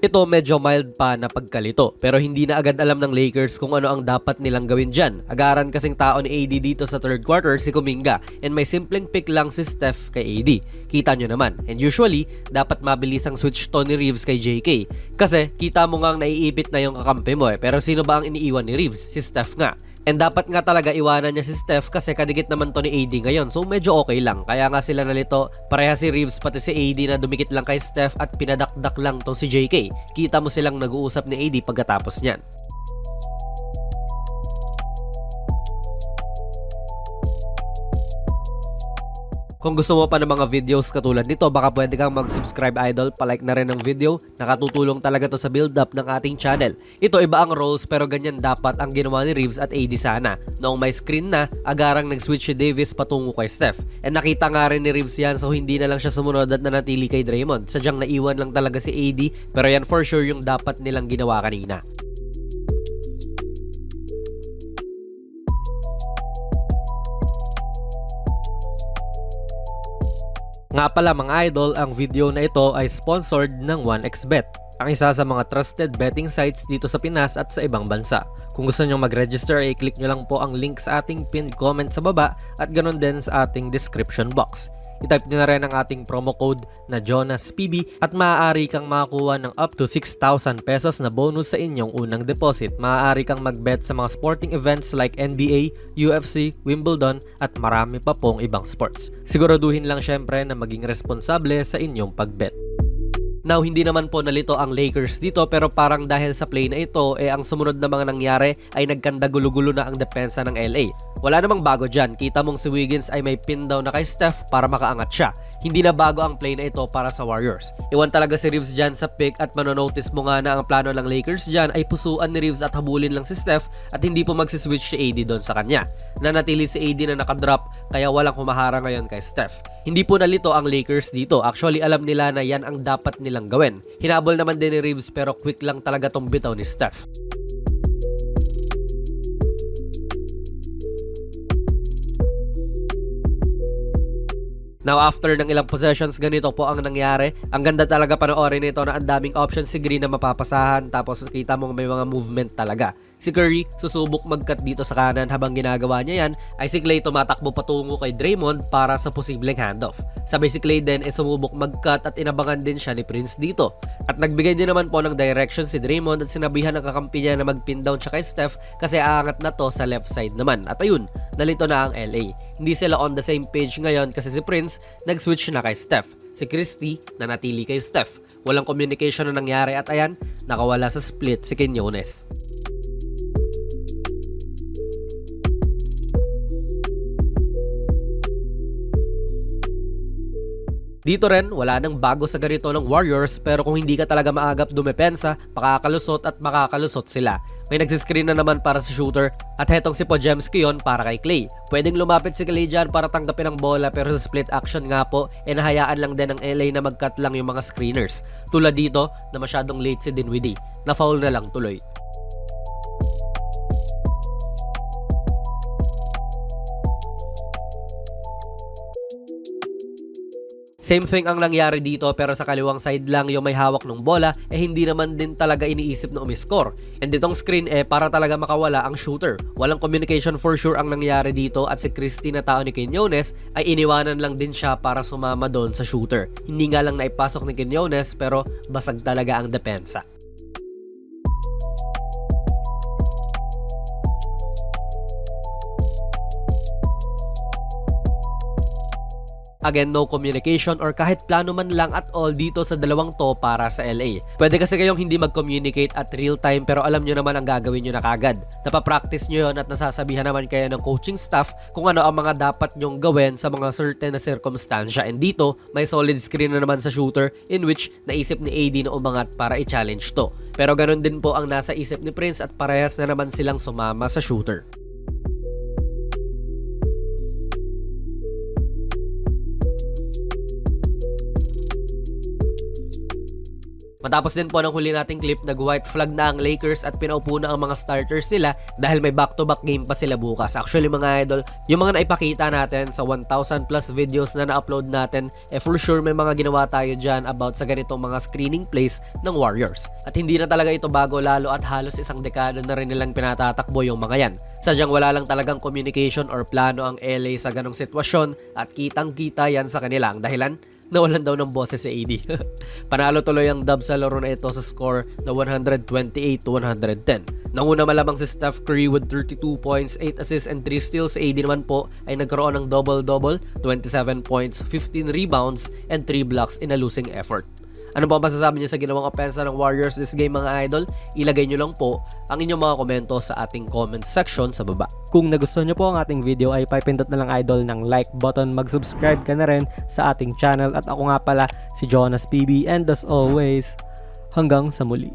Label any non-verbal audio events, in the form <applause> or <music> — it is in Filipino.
Ito medyo mild pa na pagkalito pero hindi na agad alam ng Lakers kung ano ang dapat nilang gawin dyan. Agaran kasing tao ni AD dito sa third quarter si Kuminga and may simpleng pick lang si Steph kay AD. Kita nyo naman. And usually, dapat mabilis ang switch to ni Reeves kay JK. Kasi kita mo nga naiipit na yung kakampi mo eh. Pero sino ba ang iniiwan ni Reeves? Si Steph nga. And dapat nga talaga iwanan niya si Steph kasi kadikit naman to ni AD ngayon. So medyo okay lang. Kaya nga sila nalito. Pareha si Reeves pati si AD na dumikit lang kay Steph at pinadakdak lang to si JK. Kita mo silang nag-uusap ni AD pagkatapos niyan. Kung gusto mo pa ng mga videos katulad nito, baka pwede kang mag-subscribe idol, palike na rin ng video. Nakatutulong talaga to sa build-up ng ating channel. Ito iba ang roles pero ganyan dapat ang ginawa ni Reeves at AD sana. Noong may screen na, agarang nag-switch si Davis patungo kay Steph. And nakita nga rin ni Reeves yan so hindi na lang siya sumunod at nanatili kay Draymond. Sadyang naiwan lang talaga si AD pero yan for sure yung dapat nilang ginawa kanina. Nga pala mga idol, ang video na ito ay sponsored ng 1xBet, ang isa sa mga trusted betting sites dito sa Pinas at sa ibang bansa. Kung gusto nyo mag-register, ay click nyo lang po ang link sa ating pinned comment sa baba at ganoon din sa ating description box. I-type nyo na rin ang ating promo code na JonasPB at maaari kang makakuha ng up to 6,000 pesos na bonus sa inyong unang deposit. Maaari kang mag-bet sa mga sporting events like NBA, UFC, Wimbledon at marami pa pong ibang sports. Siguraduhin lang syempre na maging responsable sa inyong pag-bet. Now, hindi naman po nalito ang Lakers dito pero parang dahil sa play na ito, eh ang sumunod na mga nangyari ay nagkanda gulo-gulo na ang depensa ng LA. Wala namang bago dyan. Kita mong si Wiggins ay may pin down na kay Steph para makaangat siya. Hindi na bago ang play na ito para sa Warriors. Iwan talaga si Reeves dyan sa pick at manonotice mo nga na ang plano ng Lakers dyan ay pusuan ni Reeves at habulin lang si Steph at hindi po magsiswitch si AD doon sa kanya. Nanatili si AD na nakadrop kaya walang humahara ngayon kay Steph. Hindi po nalito ang Lakers dito. Actually, alam nila na yan ang dapat nilang gawin. Hinabol naman din ni Reeves pero quick lang talaga tong bitaw ni Steph. Now after ng ilang possessions, ganito po ang nangyari. Ang ganda talaga panoorin nito na ang daming options si Green na mapapasahan tapos kita mo may mga movement talaga. Si Curry susubok mag-cut dito sa kanan habang ginagawa niya yan ay si Clay tumatakbo patungo kay Draymond para sa posibleng handoff. Sabay si Clay din ay sumubok mag-cut at inabangan din siya ni Prince dito. At nagbigay din naman po ng direction si Draymond at sinabihan ng kakampi niya na mag-pin down siya kay Steph kasi aangat na to sa left side naman. At ayun, nalito na ang LA. Hindi sila on the same page ngayon kasi si Prince nag-switch na kay Steph. Si Christy nanatili kay Steph. Walang communication na nangyari at ayan, nakawala sa split si Quinones. Dito rin, wala nang bago sa ganito ng Warriors pero kung hindi ka talaga maagap dumepensa, makakalusot at makakalusot sila. May nagsiscreen na naman para sa shooter at hetong si Pojemski yon para kay Clay. Pwedeng lumapit si Clay dyan para tanggapin ang bola pero sa split action nga po, eh nahayaan lang din ng LA na mag-cut lang yung mga screeners. Tulad dito na masyadong late si Dinwiddie. Na-foul na lang tuloy. Same thing ang nangyari dito pero sa kaliwang side lang yung may hawak ng bola eh hindi naman din talaga iniisip na umiscore. And itong screen eh para talaga makawala ang shooter. Walang communication for sure ang nangyari dito at si Christy na tao ni Quinones ay iniwanan lang din siya para sumama doon sa shooter. Hindi nga lang naipasok ni Quinones pero basag talaga ang depensa. Again, no communication or kahit plano man lang at all dito sa dalawang to para sa LA. Pwede kasi kayong hindi mag-communicate at real time pero alam nyo naman ang gagawin nyo na kagad. Napapractice nyo yon at nasasabihan naman kayo ng coaching staff kung ano ang mga dapat nyong gawin sa mga certain na circumstansya. And dito, may solid screen na naman sa shooter in which naisip ni AD na umangat para i-challenge to. Pero ganun din po ang nasa isip ni Prince at parehas na naman silang sumama sa shooter. Matapos din po ng huli nating clip, nag-white flag na ang Lakers at pinaupo na ang mga starters sila dahil may back-to-back game pa sila bukas. Actually mga idol, yung mga naipakita natin sa 1,000 plus videos na na-upload natin, eh for sure may mga ginawa tayo dyan about sa ganitong mga screening plays ng Warriors. At hindi na talaga ito bago lalo at halos isang dekada na rin nilang pinatatakbo yung mga yan. Sadyang wala lang talagang communication or plano ang LA sa ganong sitwasyon at kitang-kita yan sa kanila. Ang dahilan, <laughs> nawalan daw ng boses si AD. <laughs> Panalo tuloy ang dub sa laro na ito sa score na 128 to 110. Nanguna malamang si Steph Curry with 32 points, 8 assists and 3 steals. Si AD naman po ay nagkaroon ng double-double, 27 points, 15 rebounds, and 3 blocks in a losing effort. Ano ba masasabi niyo sa ginawang opensa ng Warriors this game mga idol? Ilagay niyo lang po ang inyong mga komento sa ating comment section sa baba. Kung nagustuhan nyo po ang ating video ay papindot na lang idol ng like button, mag-subscribe ka na rin sa ating channel at ako nga pala si Jonas PB and as always, hanggang sa muli.